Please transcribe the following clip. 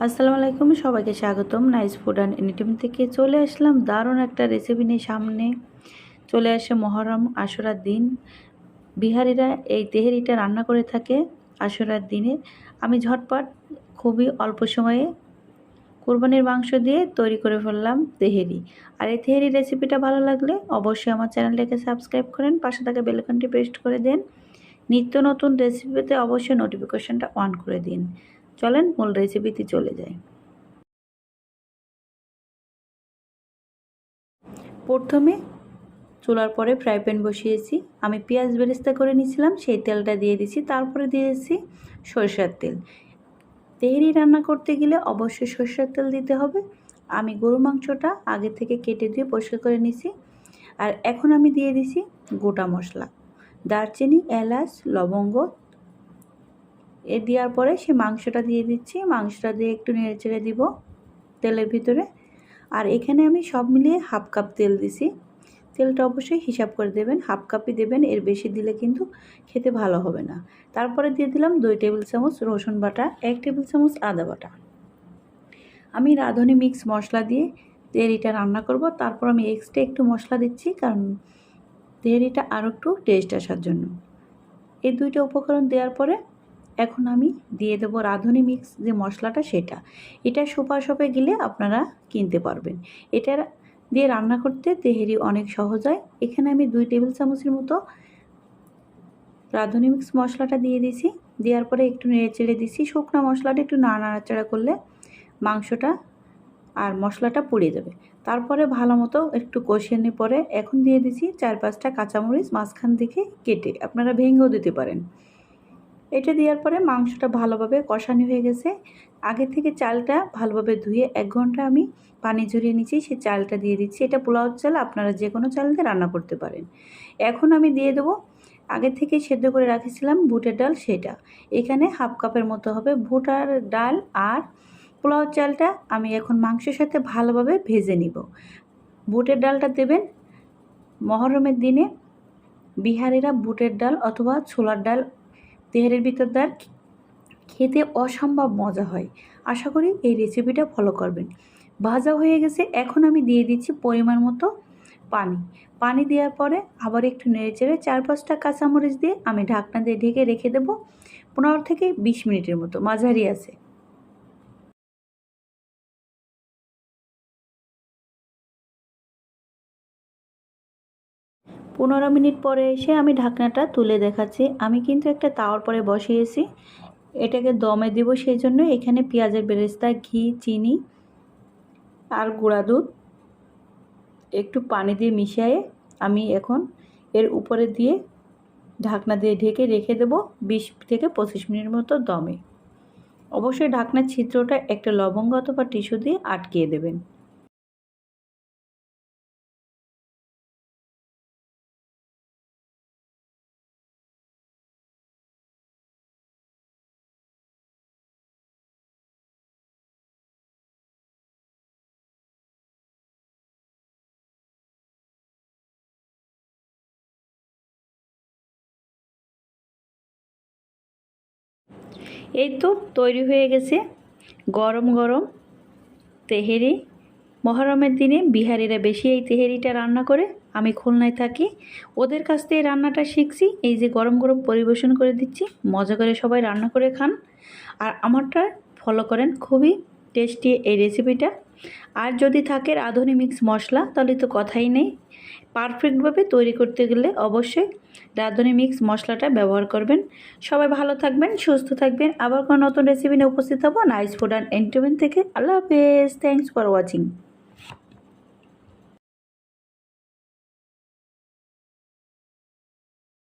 আসসালামু আলাইকুম, সবাইকে স্বাগতম। নাইস ফুড অ্যান্ড এনিটিম থেকে চলে আসলাম। দারুণ একটা রেসিপি নিয়ে সামনে চলে আসে মহরম, আশুরার দিন। বিহারিরা এই তেহেরিটা রান্না করে থাকে আশুরার দিনে। আমি ঝটপট খুবই অল্প সময়ে কোরবানির মাংস দিয়ে তৈরি করে ফেললাম তেহেরি। আর এই তেহেরি রেসিপিটা ভালো লাগলে অবশ্যই আমার চ্যানেলটাকে সাবস্ক্রাইব করেন, পাশে থাকা বেলকনটি প্রেস্ট করে দেন। নিত্য নতুন রেসিপিতে অবশ্যই নোটিফিকেশনটা অন করে দিন। চলেন, মূল রেসিপিতে চলে যাই। প্রথমে চুলার পরে ফ্রাই প্যান বসিয়েছি। আমি পেঁয়াজ বেরেস্তা করে নিয়েছিলাম, সেই তেলটা দিয়ে দিছি তারপরে দিয়েছি সরষের তেল। তেহরি রান্না করতে গেলে অবশ্যই সরষের তেল দিতে হবে। আমি গরু মাংসটা আগে থেকে কেটে দিয়ে পরিষ্কার করে নিছি আর এখন আমি দিয়ে দিছি গোটা মশলা। দারচিনি, এলাচ, লবঙ্গ এ দেওয়ার পরে সে মাংসটা দিয়ে দিচ্ছি। মাংসটা দিয়ে একটু নেড়ে চেড়ে দিব তেলের ভিতরে। আর এখানে আমি সব মিলিয়ে হাফ কাপ তেল দিছি। তেলটা অবশ্যই হিসাব করে দেবেন। হাফ কাপই দেবেন, এর বেশি দিলে কিন্তু খেতে ভালো হবে না। তারপরে দিয়ে দিলাম দুই টেবিল চামচ রসুন বাটা, এক টেবিল চামচ আদা বাটা। আমি রাঁধুনি মিক্স মশলা দিয়ে তেহরিটা রান্না করব। তারপর আমি এক্সট্রা একটু মশলা দিচ্ছি, কারণ তেহরিটা আরও একটু টেস্ট আসার জন্য। এই দুইটা উপকরণ দেওয়ার পরে এখন আমি দিয়ে দেবো রাঁধুনি মিক্স যে মশলাটা সেটা। এটা সুপার শপে গেলে আপনারা কিনতে পারবেন। এটার দিয়ে রান্না করতে তেহেরি অনেক সহজ হয়। এখানে আমি দুই টেবিল চামচের মতো রাঁধুনি মিক্স মশলাটা দিয়ে দিছি। দেওয়ার পরে একটু নেড়ে চেড়ে দিছি। শুকনো মশলাটা একটু না নাড়াচাড়া করলে মাংসটা আর মশলাটা পুড়ে যাবে। তারপরে ভালো মতো একটু কষিয়ে নিয়ে পরে এখন দিয়ে দিছি চার পাঁচটা কাঁচামরিচ মাঝখান থেকে কেটে। আপনারা ভেঙেও দিতে পারেন। এটা দেওয়ার পরে মাংসটা ভালোভাবে কষানি হয়ে গেছে। আগে থেকে চালটা ভালোভাবে ধুয়ে এক ঘণ্টা আমি পানি ঝরিয়ে নিচ্ছি, সেই চালটা দিয়ে দিচ্ছি। এটা পোলাও চাল, আপনারা যে কোনো চাল দিয়ে রান্না করতে পারেন। এখন আমি দিয়ে দেবো, আগে থেকে সেদ্ধ করে রাখেছিলাম বুটের ডাল সেটা। এখানে হাফ কাপের মতো হবে ভুটার ডাল আর পোলাও চালটা আমি এখন মাংসের সাথে ভালোভাবে ভেজে নিব। বুটের ডালটা দেবেন, মহরমের দিনে বিহারিরা বুটের ডাল অথবা ছোলার ডাল তেহারের ভিতরদার খেতে অসম্ভব মজা হয়। আশা করি এই রেসিপিটা ফলো করবেন। ভাজা হয়ে গেছে। এখন আমি দিয়ে দিচ্ছি পরিমাণ মতো পানি। পানি দেওয়ার পরে আবার একটু নেড়ে চেড়ে চার পাঁচটা কাঁচামরিচ দিয়ে আমি ঢাকনা দিয়ে ঢেকে রেখে দেবো। পনেরো থেকে বিশ মিনিটের মতো। মাঝারি আছে। পনেরো মিনিট পরে এসে আমি ঢাকনাটা তুলে দেখাচ্ছি। আমি কিন্তু একটা তাওয়ার পরে বসিয়েছি। এটাকে দমে দিব সেই জন্য এখানে পেঁয়াজের বেরেস্তা, ঘি, চিনি আর গুঁড়া দুধ একটু পানি দিয়ে মিশিয়ে আমি এখন এর উপরে দিয়ে ঢাকনা দিয়ে ঢেকে রেখে দেবো বিশ থেকে পঁচিশ মিনিট মতো দমে। অবশ্যই ঢাকনার ছিদ্রটা একটা লবঙ্গ অথবা টিস্যু দিয়ে আটকিয়ে দেবেন। এই তো তৈরি হয়ে গেছে গরম গরম তেহেরি। মহরমের দিনে বিহারিরা বেশি এই তেহেরিটা রান্না করে, আমি খুলনায় থাকি। ওদের কাছ থেকে রান্নাটা শিখছি, এই যে গরম গরম পরিবেশন করে দিচ্ছি, মজা করে সবাই রান্না করে খান। আর আমারটা ফলো করেন খুবই টেস্টি এই রেসিপিটা আর যদি থাকে রাঁধুনি মিক্স মশলা, তাহলে তো কথাই নেই। পারফেক্টভাবে তৈরি করতে গেলে অবশ্যই রাঁধুনি মিক্স মশলাটা ব্যবহার করবেন। সবাই ভালো থাকবেন, সুস্থ থাকবেন। আবার কোনো নতুন রেসিপি নিয়ে উপস্থিত হব নাইস ফুড অ্যান্ড এন্টারটেনমেন্ট থেকে। আল্লাহ হাফেজ। Thanks for watching